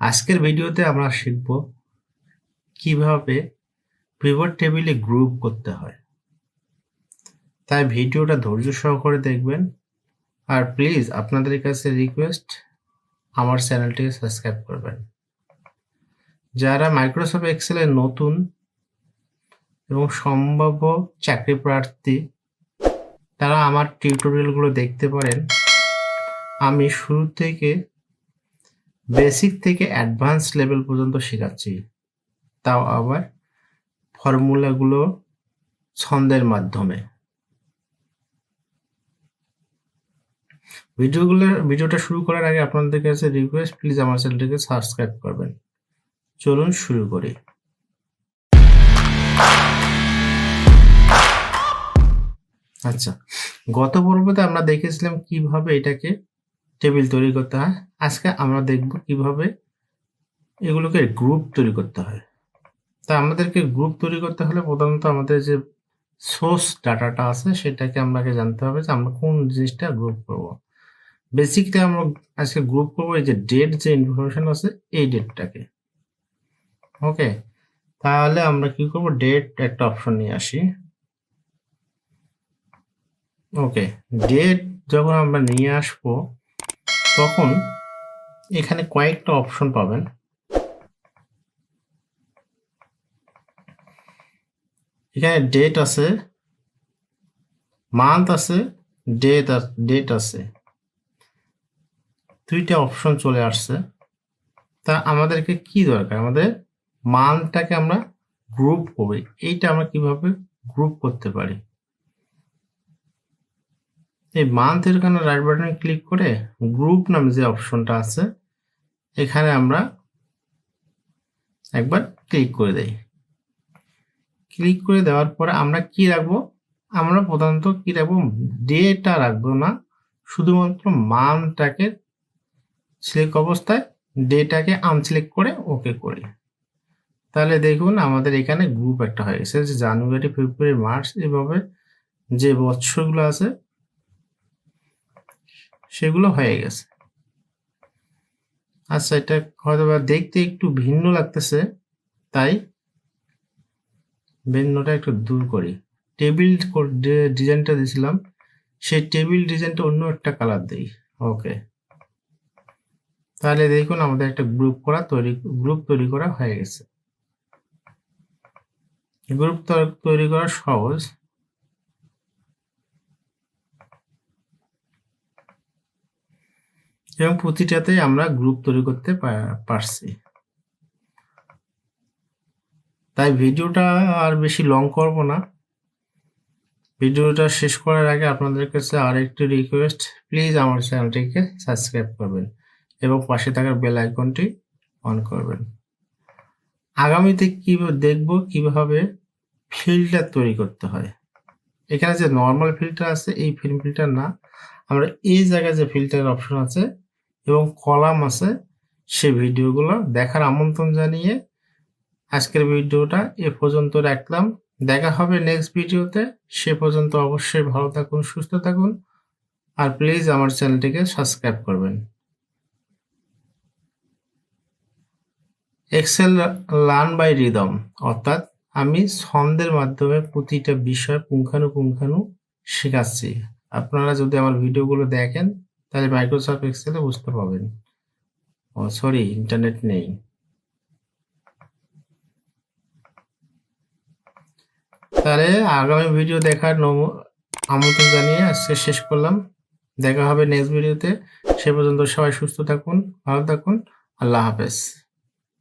আজকের ভিডিওতে আমরা শিখব কীভাবে পিভট টেবিলে গ্রুপ করতে হয়। তাই ভিডিওটা ধৈর্য সহকারে দেখবেন। আর প্লিজ আপনাদের কাছে রিকোয়েস্ট আমার চ্যানেলটিকে সাবস্ক্রাইব করবেন। যারা মাইক্রোসফট এক্সেলে নতুন এবং সম্ভাব্য চাকরি প্রার্থী, তারা আমার টিউটোরিয়ালগুলো দেখতে পারেন। আমি শুরু থেকে বেসিক থেকে অ্যাডভান্স লেভেল পর্যন্ত শেখাচ্ছি। তাও আবার ফর্মুলাগুলো ছন্দের মাধ্যমে। ভিডিওগুলো, ভিডিওটা শুরু করার আগে আপনাদের কাছে রিকোয়েস্ট প্লিজ আমার চ্যানেলটিকে সাবস্ক্রাইব করবেন। চলুন শুরু করি। আচ্ছা গত পর্বতে আমরা দেখেছিলাম কীভাবে এটাকে টেবিল তৈরি করতে হয়। আজকে আমরা দেখব কীভাবে এগুলোকে গ্রুপ তৈরি করতে হয়। তা আমাদেরকে গ্রুপ তৈরি করতে হলে প্রধানত আমাদের যে সোর্স ডাটাটা আছে, সেটাকে আমাকে জানতে হবে যে আমরা কোন জিনিসটা গ্রুপ করব। বেসিকলি আমরা আজকে গ্রুপ করব এই যে ডেট যে ইনফরমেশন আছে, এই ডেটটাকে ওকে তাহলে আমরা কি করব? ডেট একটা অপশন নিয়ে আসি। ওকে ডেট যখন আমরা নিয়ে আসব, তখন এখানে কয়েকটা অপশন পাবেন। এখানে ডেট আছে মান্থ আছে ডেট ডেট আছে। দুইটা অপশন চলে আসছে। তা আমাদেরকে কি দরকার? আমাদের মান্থটাকে আমরা গ্রুপ করি এইটা আমরা কীভাবে গ্রুপ করতে পারি? এই মান্থের এখানে রাইট বাটনে ক্লিক করে গ্রুপ নামে যে অপশনটা আছে, এখানে আমরা একবার ক্লিক করে দেই। ক্লিক করে দেওয়ার পরে আমরা কি রাখব? আমরা প্রধানত কি রাখব? ডেটা রাখব না, শুধুমাত্র মান্থটাকে সিলেক্ট অবস্থায় ডেটাকে আনসিলেক্ট করে ওকে করি। তাহলে দেখুন আমাদের এখানে গ্রুপ একটা হয়ে গেছে, যে জানুয়ারি, ফেব্রুয়ারি, মার্চ এভাবে যে বছরগুলো আছে সেগুলো হয়ে গেছে। আচ্ছা এটা হয়তো বা দেখতে একটু ভিন্ন লাগতেছে, তাই ভিন্নটা একটু দূর করি। টেবিল ডিজাইনটা দিয়েছিলাম, সেই টেবিল ডিজাইনটা অন্য একটা কালার দিই। ওকে। তাহলে দেখুন আমাদের একটা গ্রুপ করা তৈরি, গ্রুপ তৈরি করা হয়ে গেছে। গ্রুপ তৈরি করা সহজ। এবং প্রতিটাতেই আমরা গ্রুপ তৈরি করতে পারছি। তাই ভিডিওটা আর বেশি লং করব না। ভিডিওটা শেষ করার আগে আপনাদের কাছে আর একটি রিকোয়েস্ট প্লিজ আমার চ্যানেলটিকে সাবস্ক্রাইব করবেন এবং পাশে থাকার বেল আইকনটি অন করবেন। আগামীতে কি দেখব কীভাবে ফিল্টার তৈরি করতে হয়। এখানে যে নর্মাল ফিল্টার আছে, এই ফিল্ম ফিল্টার না। আমরা এই জায়গায় যে ফিল্টার অপশন আছে এবং কলাম আছে সে ভিডিওগুলো দেখার আমন্ত্রণ জানিয়ে আজকের ভিডিওটা এ পর্যন্ত রাখলাম। দেখা হবে নেক্সট ভিডিওতে। সে পর্যন্ত অবশ্যই ভালো থাকুন, সুস্থ থাকুন। আর প্লিজ আমার চ্যানেলটিকে সাবস্ক্রাইব করবেন। এক্সেল লার্ন বাই রিদম অর্থাৎ আমি ছন্দের মাধ্যমে প্রতিটা বিষয় পুঙ্খানুপুঙ্খানু শেখাচ্ছি। আপনারা যদি আমার ভিডিওগুলো দেখেন তাহলে মাইক্রোসফট এক্সেলে বুঝতে পারবেন। ও সরি ইন্টারনেট নেই। তাহলে আগামী ভিডিও দেখার আমন্ত্রণ জানিয়ে আজকে শেষ করলাম। দেখা হবে নেক্সট ভিডিওতে সে পর্যন্ত সবাই সুস্থ থাকুন, ভালো থাকুন। আল্লাহ হাফেজ।